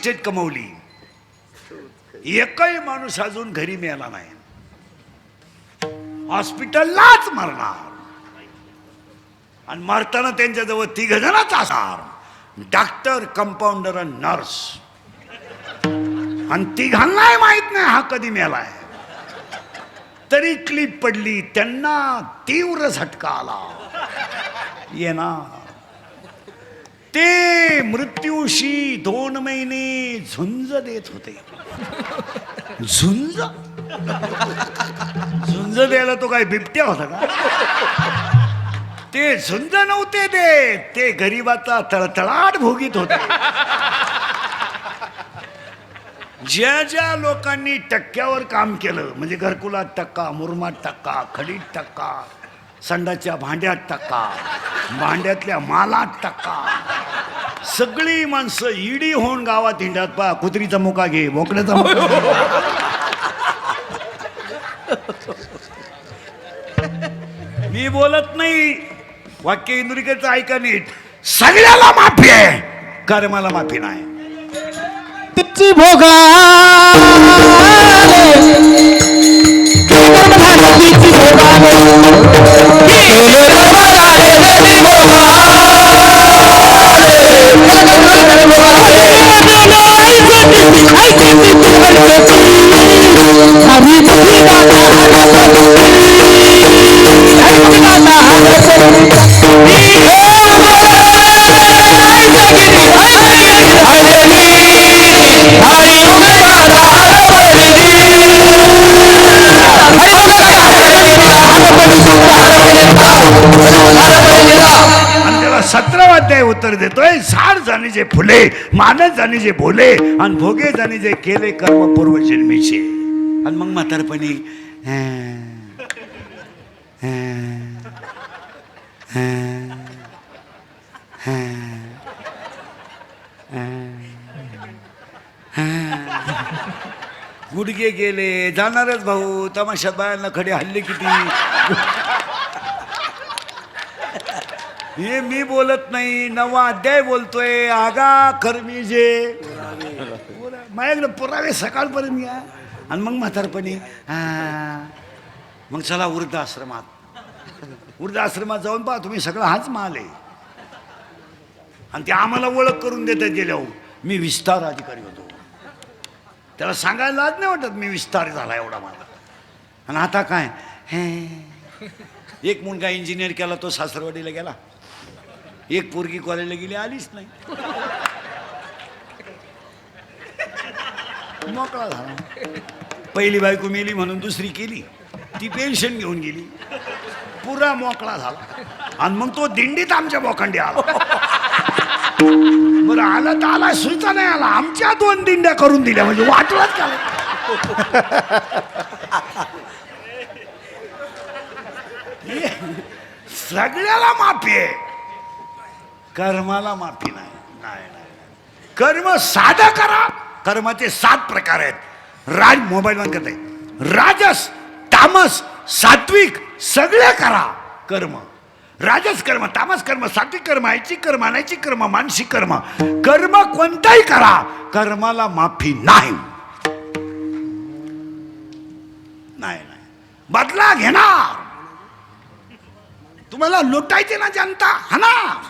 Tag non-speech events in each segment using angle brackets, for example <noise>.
Estate कमवली. एकही माणूस अजून घरी मिळाला नाही. हॉस्पिटललाच मरणार. आणि मरताना त्यांच्याजवळ तिघ जणच असणार. डॉक्टर कंपाऊंडर आणि नर्स. आणि तिघांनाही माहीत नाही हा कधी मेलाय. तरी क्लिप पडली त्यांना तीव्र झटका आला. येणार. ते मृत्यूशी दोन महिने झुंज देत होते. झुंज? झुंज द्यायला तो काय बिबट्या होता का? ते झुंज नव्हते ते ते गरीबाचा तळतळाट भोगीत होते. ज्या ज्या लोकांनी टक्क्यावर काम केलं म्हणजे घरकुलात टक्का मुरमात टक्का खडीत टक्का संडाच्या भांड्यात टक्का भांड्यातल्या मालात टक्का सगळी माणसं इडी होऊन गावात हिंड्यात पा कुत्रीचा मुका घे बोकड्याचा मुका घे. मी बोलत नाही. वाक्य इंदुरीकरचं ऐका नीट. सगळ्याला माफी आहे कर्माला माफी नाही. तिची भोगा आणि जाणे जे बोले आणि भोगे जाणे जे केले कर्म पूर्व जन्मीचे. आणि मग म्हातारपणी गुडगे गुडघे गेले जाणारच भाऊ तमाशात बायांना खडे हल्ले किती. हे मी बोलत नाही नवा अध्याय बोलतोय आगा कर्मी जे. माझ्याकडे पुरावे सकाळपर्यंत या. आणि मग म्हातारपणी हा. मग चला वृद्धाश्रमात. वृद्धाश्रमात जाऊन पहा तुम्ही सगळं हाच माल आहे. आणि ते आम्हाला ओळख करून देतात गेल्यावर मी विस्तार अधिकारी होतो. त्याला सांगायला लाज नाही वाटत मी विस्तार झाला एवढा मला आणि आता काय? हे. एक मुलगा इंजिनियर केला तो सासरवाडीला गेला. एक पोरगी कॉलेजला गेली आलीच नाही. मोकळा झाला. पहिली बायको मेली म्हणून दुसरी केली. ती पेन्शन घेऊन गेली. पुरा मोकळा झाला. आणि मग तो दिंडीत आमच्या बोखंडी आला. बरं आला तर आला सुईचा नाही आला. आमच्या दोन दिंड्या करून दिल्या म्हणजे वाटलाच का सगळ्याला माफी आहे. कर्माला माफी नाही. नाही नाही कर्म साधं करा. कर्माचे सात प्रकार आहेत. राज मोबाईल बंद करताय राजस तामस सात्विक सगळे करा. कर्म. राजस कर्म तामस कर्म सात्विक कर्म ऐच्छिक कर्म अनैच्छिक कर्म मानसिक कर्म. कर्म कोणताही करा. कर्माला माफी नाही. नाही नाही. बदला घेणार. तुम्हाला लुटायचे ना जनता. हाना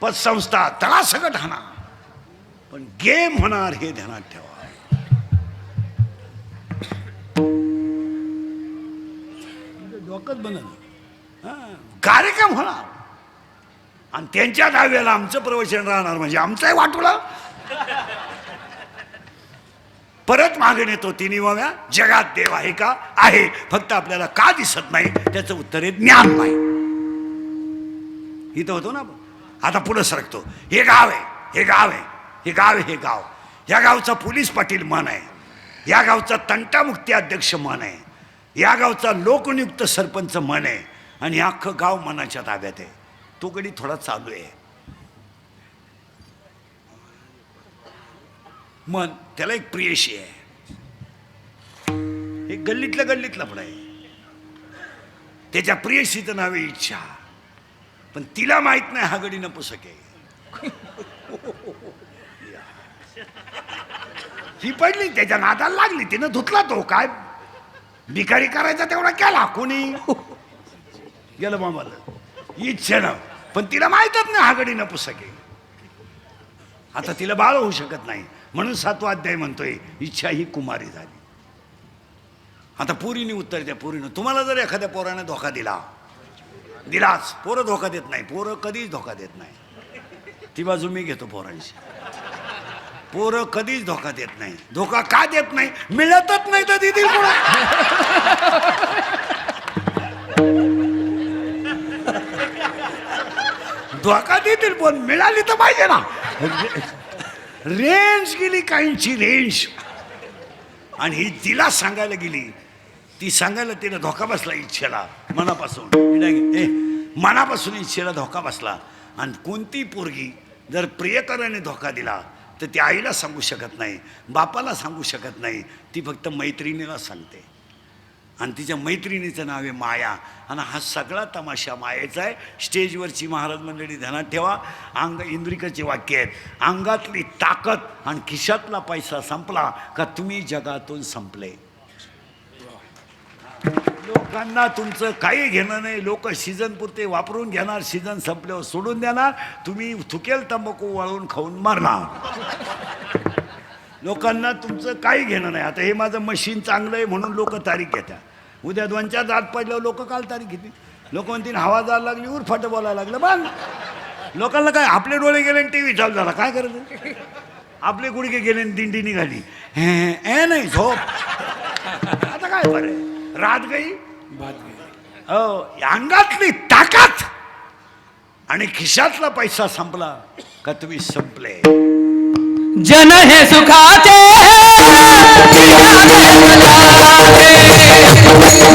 पतसंस्था तळासकट हाना पण गेम होणार हे ध्यानात ठेवा. डोकंच बनत कार्यक्रम होणार. आणि त्यांच्या दहाव्याला आमचं प्रवचन राहणार. म्हणजे आमचंही वाटोळं परत मागे येतो तिन्ही वाव्या. जगात देव आहे का? आहे. फक्त आपल्याला का दिसत नाही? त्याचं उत्तर आहे ज्ञान नाही. इथं होतो ना आपण? आता पुढं सरकतो. हे गाव आहे हे गाव आहे हे गाव आहे हे गाव. या गावचा पोलीस पाटील मन आहे. या गावचा तंटामुक्ती अध्यक्ष मन आहे. या गावचा लोकनियुक्त सरपंच मन आहे. आणि अख्खं गाव मनाच्या ताब्यात आहे. तो गडी थोडा चालू आहे. मन त्याला एक प्रियशी आहे. हे गल्लीतल्या गल्लीतला पण आहे. त्याच्या प्रियशीचं नाव आहे इच्छा. पण तिला माहीत नाही हा गडी नपुसक आहे. ही पडली त्याच्या नादाला लागली तिनं धुतला तो. काय भिकारी करायचा तेवढा केला कोणी? गेलं मामाला इच्छेनं पण तिला माहीतच नाही हागडी न पुस्तके आता तिला बाळ होऊ शकत नाही. म्हणून सातवा अध्याय म्हणतोय इच्छा ही कुमारी झाली. आता पुरीने उत्तर द्या पुरीनं. तुम्हाला जर एखाद्या पोराने धोका दिला दिलाच पोरं धोका देत नाही. पोरं कधीच धोका देत नाही. ती बाजू मी घेतो पोरांशी. पोरं कधीच धोका देत नाही. धोका का देत नाही? मिळतच नाही तर देतील धोका देतील पण मिळाली तर पाहिजे ना. रेंज गेली काहींची रेंज. आणि ही तिला सांगायला गेली ती सांगायला तिला धोका बसला इच्छेला मनापासून. ए, मनापासून इच्छेला धोका बसला. आणि कोणती पोरगी जर प्रियकराने धोका दिला तर ती आईला सांगू शकत नाही बापाला सांगू शकत नाही. ती फक्त मैत्रिणीला सांगते. आणि तिच्या मैत्रिणीचं नाव आहे माया. आणि हा सगळा तमाशा मायेचा आहे. स्टेजवरची महाराज मंडळी ध्यानात ठेवा. अंग इंद्रिकाचे वाक्य आहेत. अंगातली ताकद आणि खिशातला पैसा संपला का तुम्ही जगातून संपले. लोकांना तुमचं काही घेणं नाही. लोक सीझन पुरते वापरून घेणार सीझन संपल्यावर सोडून देणार. तुम्ही थुकेल तंबाखू वाळून खाऊन मारणार. लोकांना तुमचं काही घेणं नाही. आता हे माझं मशीन चांगलं आहे म्हणून लोक तारीख घेतात. उद्या दोन चार दात पडल्यावर लोक काल तारीख घेतील. लोक म्हणतील हवा जायला लागली उरफाट बोलायला लागलं. बंद. लोकांना काय आपले डोळे गेले आणि टी व्ही चालू झाला. काय करायचं आपले गुडघे गेले आणि दिंडी निघाली. हे नाही झोप. आता काय बरं रात गई हो अंगातली ताकद आणि खिशातला पैसा संपला का तुम्ही संपले? जन हे सुखाचे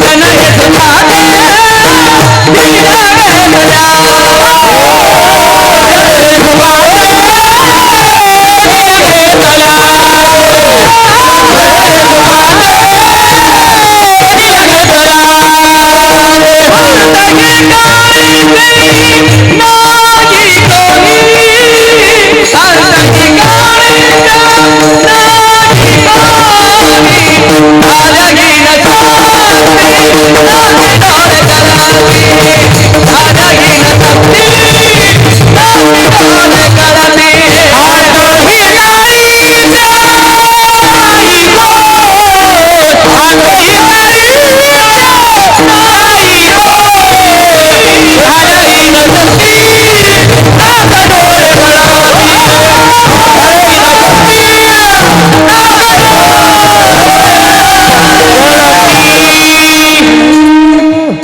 जन हे सुखाचे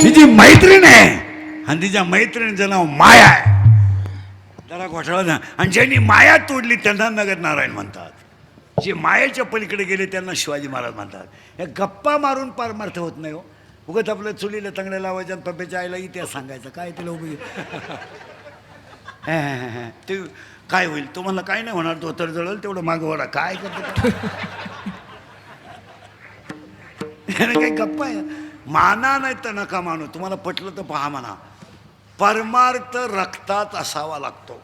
तिची मैत्रीण आहे आणि तिच्या मैत्रिणीचं नाव माया आहे. जरा घोटाळा ना आणि ज्यांनी माया तोडली त्यांना नगर नारायण म्हणतात. जे मायाच्या पलीकडे गेले त्यांना शिवाजी महाराज म्हणतात. या गप्पा मारून पारमार्थ होत नाही हो. उगत आपल्या चुलीला तंगड्या लावायच्या आणि पप्प्याच्या आईला इतिहास सांगायचा. काय तिला उभी ते काय होईल? तुम्हाला काय नाही होणार? धोतर जळल तेवढं मागवडा काय करतो? <laughs> काही गप्पा आहे. माना नाही तर नका मानू. तुम्हाला पटलं तर पहा म्हणा. परमार्थ रक्तात असावा लागतो.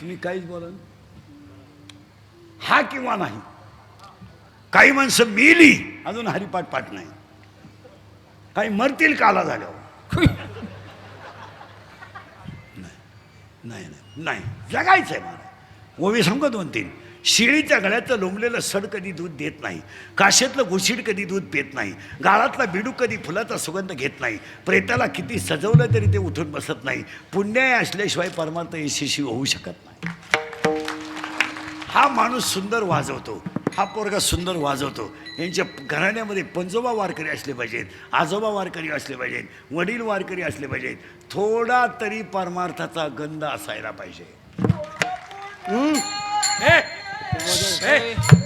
तुम्ही काहीच बोला हा किंवा नाही. काही माणसं मेली अजून हरिपाठ पाठ नाही. काही मरतील काला झाल्यावर. नाही नाही नाही जगायचं आहे मला. ओवी सांगतो दोन तीन शिळीच्या गळ्याचं लोंबलेलं सड कधी दूध देत नाही काशेतलं घुशीड कधी दूध पेत नाही गाळातला बिडू कधी फुलाचा सुगंध घेत नाही प्रेताला किती सजवलं तरी ते उठून बसत नाही पुण्य असल्याशिवाय परमार्थ यशस्वी होऊ शकत नाही. हा माणूस सुंदर वाजवतो हा पोरगा सुंदर वाजवतो. यांच्या घराण्यामध्ये पंजोबा वारकरी असले पाहिजेत आजोबा वारकरी असले पाहिजेत वडील वारकरी असले पाहिजेत थोडा तरी परमार्थाचा गंध असायला पाहिजे. असल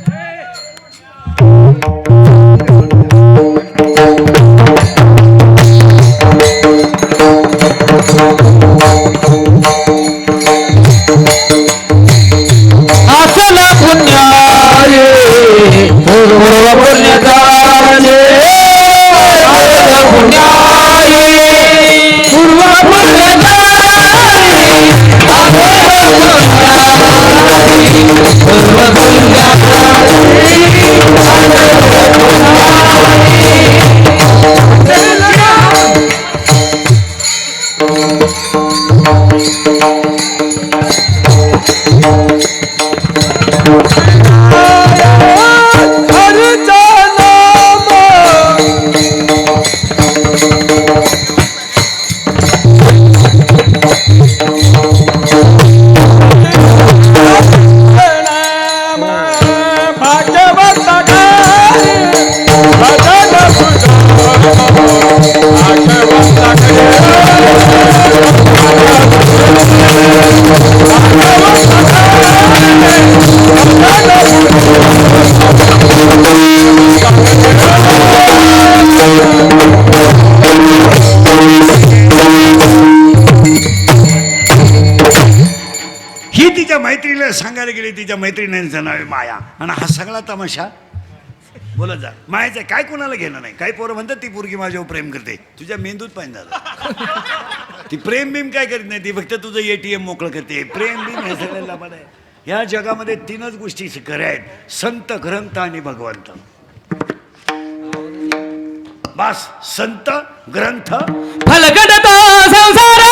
फिरायला गेली तिच्या मैत्रिणींचं नाव माया. आणि हा सगळा तमाशा. बोलत जा. मायाचं काय कोणाला घेणं नाही? काही पोरं म्हणतात ती पोरगी माझ्यावर प्रेम करते. तुझ्या मेंदूत पाहिजे झालं. ती प्रेम बीम काय करत नाही ती फक्त तुझं ए टी एम मोकळं करते. प्रेम बीम हे सगळ्या पण आहे. ह्या जगामध्ये तीनच गोष्टी खऱ्या आहेत. संत ग्रंथ आणि भगवंत. बास. संत ग्रंथ. फलकडता संसार